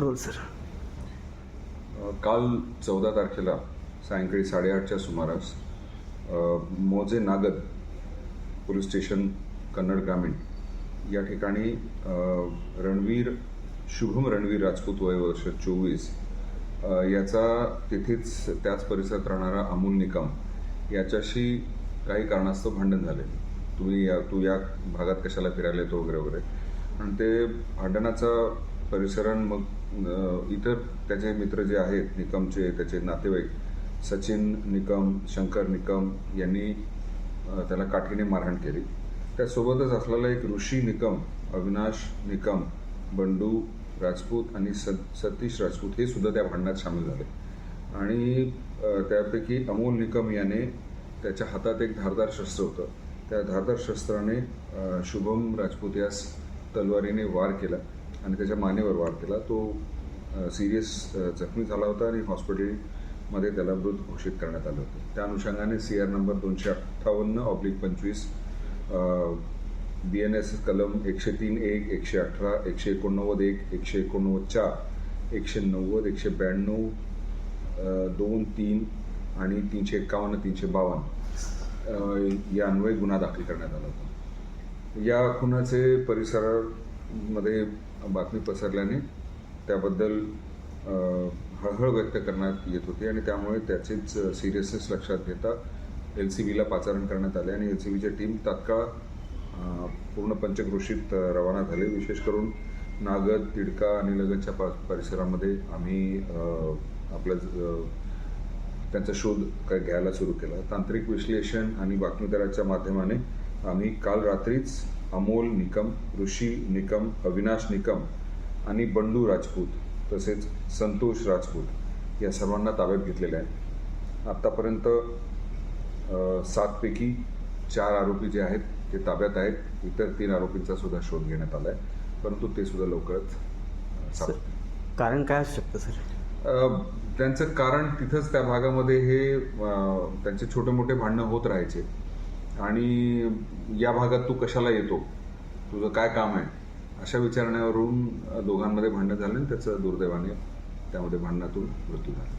Role sir. काल चौदा तारखेला सायंकाळी साडेआठच्या सुमारास मोजे नागद पोलीस स्टेशन कन्नड ग्रामीण या ठिकाणी रणवीर शुभम रणवीर राजपूत वय वर्ष चोवीस याचा तिथेच त्याच परिसरात राहणारा अमोल निकम याच्याशी काही कारणास्तव भांडण झाले. तुम्ही या तू या भागात कशाला फिरायला येतो वगैरे वगैरे. आणि ते भांडणाचा परिसरान मग इतर त्याचे मित्र जे आहेत निकमचे त्याचे नातेवाईक सचिन निकम शंकर निकम यांनी त्याला काठीने मारहाण केली. त्यासोबतच असलेला एक ऋषी निकम अविनाश निकम बंडू राजपूत आणि सत सतीश राजपूत हे सुद्धा त्या भांडणात सामील झाले. आणि त्यापैकी अमोल निकम याने त्याच्या हातात एक धारदार शस्त्र होतं. त्या धारदार शस्त्राने शुभम राजपूत यास तलवारीने वार केला. आणि त्याच्या मानेवर वार केला. तो सिरियस जखमी झाला होता आणि हॉस्पिटलमध्ये त्याला मृत घोषित करण्यात आलं होतं. त्या अनुषंगाने सी आर नंबर दोनशे अठ्ठावन्न ऑब्लिक पंचवीस बी एन एस कलम एकशे तीन एक एकशे अठरा एकशे एकोणनव्वद एक एकशे एकोणनव्वद चार एकशे नव्वद एकशे ब्याण्णव दोन तीन आणि तीनशे एक्कावन्न तीनशे बावन्न या अन्वये गुन्हा दाखल करण्यात आला होता. या खुनाचे मध्ये बातमी पसरल्याने त्याबद्दल हळहळ व्यक्त करण्यात येत होती आणि त्यामुळे त्याचीच सिरियसनेस लक्षात घेता एल सी बीला पाचारण करण्यात आले आणि एल सी बीची टीम तात्काळ पूर्ण पंचक्रोशीत रवाना झाले. विशेष करून नागद तिडका आणि लगतच्या पा परिसरामध्ये आम्ही आपलं त्यांचा शोध काय घ्यायला सुरू केला. तांत्रिक विश्लेषण आणि बातमीदाराच्या माध्यमाने आम्ही काल रात्रीच अमोल निकम ऋषी निकम अविनाश निकम आणि बंडू राजपूत तसेच संतोष राजपूत या सर्वांना ताब्यात घेतलेले आहे आत्तापर्यंत सातपैकी चार आरोपी जे आहेत ते ताब्यात आहेत. इतर तीन आरोपींचा सुद्धा शोध घेण्यात आला आहे परंतु ते सुद्धा लवकरच कारण काय असू शकतं सर? त्यांचं कारण तिथंच त्या भागामध्ये हे त्यांचे छोटे मोठे भांडणं होत राहायचे. आणि या भागात तू कशाला येतो? तुझं काय काम आहे? अशा विचारण्यावरून दोघांमध्ये भांडणं झालं आणि त्याचं दुर्दैवाने त्यामध्ये भांडणातून मृत्यू झाला.